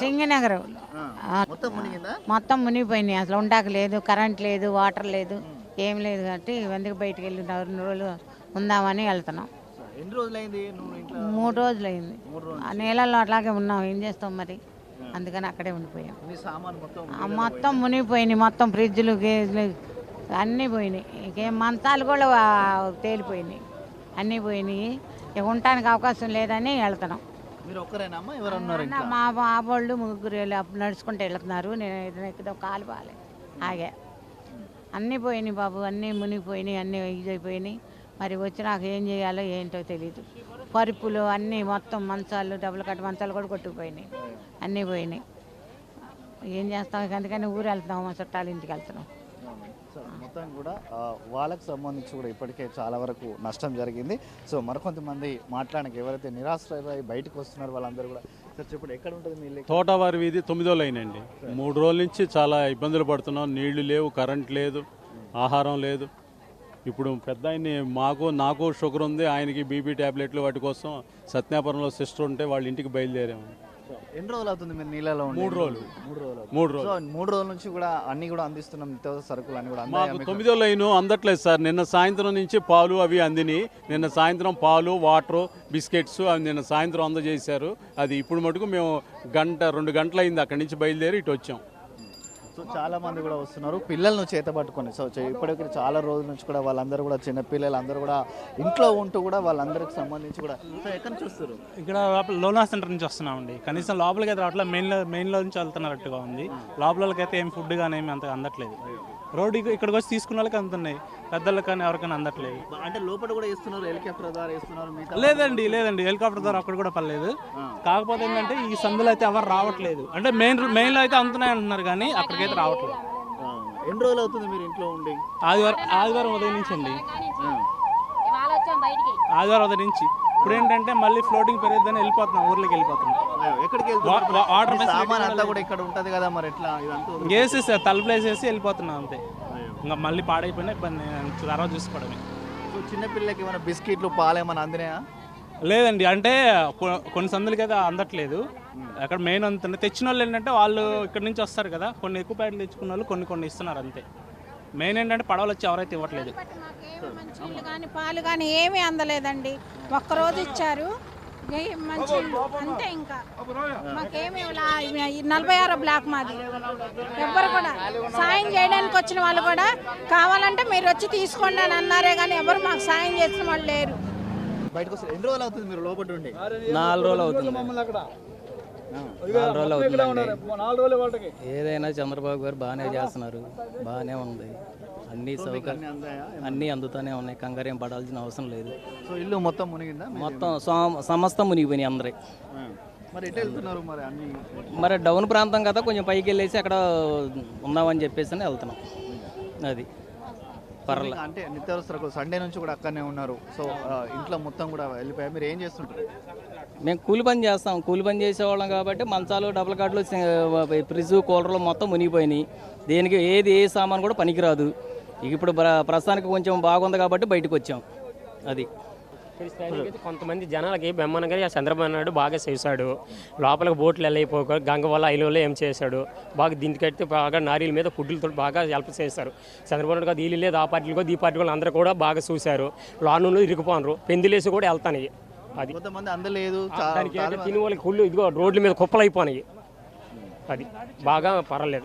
సింగనగర్. మొత్తం మునిగిపోయినాయి. అసలు ఉండక లేదు కరెంట్ లేదు వాటర్ లేదు ఏం లేదు కాబట్టి ఎందుకు బయటికి వెళ్ళి రెండు రోజులు ఉందామని వెళ్తున్నాం. మూడు రోజులు. అయింది నీళ్ళల్లో అట్లాగే ఉన్నాం. ఏం చేస్తాం మరి? అందుకని అక్కడే ఉండిపోయాం. మొత్తం మునిగిపోయినాయి. మొత్తం ఫ్రిడ్జ్లు గేజ్లు అన్నీ పోయినాయి. ఇంకేం మంచాలు కూడా తేలిపోయినాయి. అన్నీ పోయినాయి. ఇక ఉండటానికి అవకాశం లేదని వెళ్తున్నాం. మీరు ఒక్కరేనా అమ్మా ఎవరు ఉన్నారు మా బాబోళ్ళు ముగ్గురు వెళ్ళి అప్పుడు నడుచుకుంటూ వెళ్తున్నారు. నేను ఏదైనా కాలు బాలే. ఆగే. అన్నీ పోయినాయి బాబు అన్నీ మునిగిపోయినాయి అన్నీ ఇదైపోయినాయి. మరి వచ్చి నాకు ఏం చేయాలో ఏంటో తెలియదు పరుపులు అన్నీ మొత్తం మంచాలు డబ్బులు కట్ట మంచాలు కూడా కొట్టుకుపోయినాయి. అన్నీ పోయినాయి. ఏం చేస్తాం? అందుకని ఊరు వెళ్తున్నాం మా చుట్టాల ఇంటికి వెళ్తున్నాం. మొత్తం కూడా వాళ్ళకు సంబంధించి కూడా ఇప్పటికే చాలా వరకు నష్టం జరిగింది. సో మరికొంతమంది మాట్లాడడానికి ఎవరైతే నిరాశ్రయ బయటకు వస్తున్నారో వాళ్ళందరూ కూడా సార్ చెప్పండి ఎక్కడ ఉంటుంది మీ తోటవారి వీధి తొమ్మిదో లైన్ అండి. మూడు రోజుల నుంచి చాలా ఇబ్బందులు పడుతున్నాం. నీళ్ళు లేవు కరెంట్ లేదు ఆహారం లేదు. ఇప్పుడు పెద్ద ఆయన్ని మాకు నాకు షుగర్ ఉంది ఆయనకి బీపీ ట్యాబ్లెట్లు వాటి కోసం సత్యాపురంలో సిస్టర్ ఉంటే వాళ్ళ ఇంటికి బయలుదేరాము. ఎన్ని రోజులు అవుతుంది మీరు నీళ్ళలో? మూడు రోజులు. మూడు రోజులు. మూడు రోజులు సో మూడు రోజుల నుంచి కూడా అన్ని కూడా అందిస్తున్నాం నిత్యావసర సరుకులు అన్ని కూడా మాకు? తొమ్మిదో లైన్ అందట్లేదు సార్ నిన్న సాయంత్రం నుంచి పాలు అవి అందిని నిన్న సాయంత్రం పాలు వాటరు బిస్కెట్స్ అవి నిన్న సాయంత్రం అందజేశారు అది ఇప్పుడు మటుకు మేము గంట రెండు గంటలు అయింది అక్కడి నుంచి బయలుదేరి ఇటు వచ్చాం సో చాలా మంది కూడా వస్తున్నారు. పిల్లలను చేత పట్టుకొని సో ఇప్పటికి చాలా రోజుల నుంచి కూడా వాళ్ళందరూ కూడా చిన్న పిల్లలు అందరూ కూడా ఇంట్లో ఉంటూ కూడా వాళ్ళందరికి సంబంధించి కూడా సో ఎక్కడి నుంచి వస్తారు ఇక్కడ లోనా సెంటర్ నుంచి వస్తున్నామండి. కనీసం లోపలికి అయితే రావట్లేదు మెయిన్లో మెయిన్లో నుంచి వెళ్తున్నట్టుగా ఉంది. లోపలకైతే ఏం ఫుడ్ కానీ ఏమి అంత అందట్లేదు. రోడ్డు ఇక- ఇక్కడికి వచ్చి తీసుకున్న వాళ్ళకి అందుతున్నాయి పెద్దలకు కానీ ఎవరికైనా అందట్లేదు. అంటే లోపల కూడా ఇస్తున్నారు హెలికాప్టర్ ద్వారా ఇస్తున్నారు లేదండి లేదండి. హెలికాప్టర్ ద్వారా అక్కడ కూడా పర్లేదు. కాకపోతే ఏంటంటే ఈ సందులో అయితే ఎవరు రావట్లేదు. అంటే మెయిన్ మెయిన్లో అయితే అందుతున్నాయి అంటున్నారు కానీ అక్కడికైతే రావట్లేదు. ఎన్ని రోజులు అవుతుంది మీరు ఇంట్లో ఉండి? ఆదివారం ఆదివారం ఉదయం నుంచి అండి. ఆదివారం ఉదయం నుంచి. ఇప్పుడు ఏంటంటే మళ్ళీ ఫ్లోటింగ్ పెరిగిద్దని వెళ్ళిపోతున్నాం ఊర్లోకి వెళ్ళిపోతున్నాం. ఎక్కడికి వెళ్తున్నారు వాటర్ ఫెసిలిటీ సామాన్ కూడా అంతా లేదు. కూడా ఇక్కడ ఉంటది కదా మరి ఎట్లా? ఇదంతా ఉంది. వేసేసి తలుపులు వేసేసి వెళ్ళిపోతున్నాం అంతే. ఇంకా మళ్ళీ పాడైపోయినా ఇబ్బంది తర్వాత చూసుకోవడమే. సో చిన్న పిల్లలకి ఏమైనా బిస్కెట్లు పాలు ఏమైనా అందినాయా? లేదండి అంటే కొ- కొన్ని సందులకి అయితే అందట్లేదు. అక్కడ మెయిన్ అంత తెచ్చిన వాళ్ళు ఏంటంటే వాళ్ళు ఇక్కడ నుంచి వస్తారు కదా కొన్ని ఎక్కువ ప్యాకెట్లు తెచ్చుకున్న వాళ్ళు కొన్ని కొన్ని ఇస్తున్నారు అంతే. మెయిన్ ఏంటంటే పడవలు వచ్చి ఎవరైతే ఇవ్వట్లేదు. మంచినీళ్ళు కానీ పాలు కానీ ఏమీ అందలేదండి. ఒక్కరోజు ఇచ్చారు. ఏ మంచినీళ్ళు అంతే ఇంకా. మాకేమీ నలభై ఆరో బ్లాక్ మాది. ఎవ్వరు కూడా సాయం చేయడానికి వచ్చిన వాళ్ళు కూడా కావాలంటే మీరు వచ్చి తీసుకోండి అని అన్నారే కానీ ఎవరు మాకు సాయం చేసిన వాళ్ళు లేరు. బయటకు వస్తారు. ఎన్ని రోజులు అవుతుంది మీరు లోపల నాలుగు రోజులు అవుతుంది. నాలుగు రోజులు అవుతుందండి ఏదైనా చంద్రబాబు గారు బాగానే చేస్తున్నారు. బాగానే ఉంది. అన్ని సౌకర్యం అన్ని అందుతూనే ఉన్నాయి. కంగారేం పడాల్సిన అవసరం లేదు. సో ఇల్లు మొత్తం మునిగిందా? మొత్తం సమ- సమస్తం మునిగిపోయినాయి అందరి. మరి ఎటు వెళ్తున్నారు మరి అన్ని? మరి డౌన్ ప్రాంతం కదా కొంచెం పైకి వెళ్ళేసి అక్కడ ఉందామని చెప్పేసి అని వెళ్తున్నాం. అది. పర్లే. అంటే నిత్యావసర సండే నుంచి కూడా అక్కడనే ఉన్నారు. సో ఇంట్లో మొత్తం కూడా వెళ్ళిపోయా మీరు ఏం చేస్తుంటారు? మేము కూలి పని చేస్తాం. కూలి పని చేసేవాళ్ళం కాబట్టి మంచాలు డబుల్ కాట్లు ఫ్రిడ్జ్ కూలర్లు మొత్తం మునిగిపోయినాయి. దేనికి ఏది ఏ సామాన్ కూడా పనికిరాదు. ఇక ఇప్పుడు ప్ర- ప్రస్తుతానికి కొంచెం బాగుంది కాబట్టి బయటకు వచ్చాం. అది. కొంతమంది జనాలకి బెమ్మన గారి చంద్రబాబు నాయుడు బాగా చేశాడు. లోపలికి బోట్లు వెళ్ళైపోక గంగ వల్ల ఐలో ఏం చేశాడు? బాగా దీనికైతే బాగా నారీల మీద ఫుడ్లతో బాగా హెల్ప్ చేశారు. చంద్రబాబు నాయుడు కాదు వీళ్ళు లేదు ఆ పార్టీలు ఈ పార్టీ వాళ్ళు అందరూ కూడా బాగా చూశారు. లాను ఇరిగిపోనరు. పెందిలేసి కూడా వెళ్తాయి అది. కొంతమంది అందలేదు. దానికి తిని వాళ్ళకి కుళ్ళు ఇదిగో రోడ్ల మీద కుప్పలు అయిపోయినాయి. అది. బాగా పర్వాలేదు.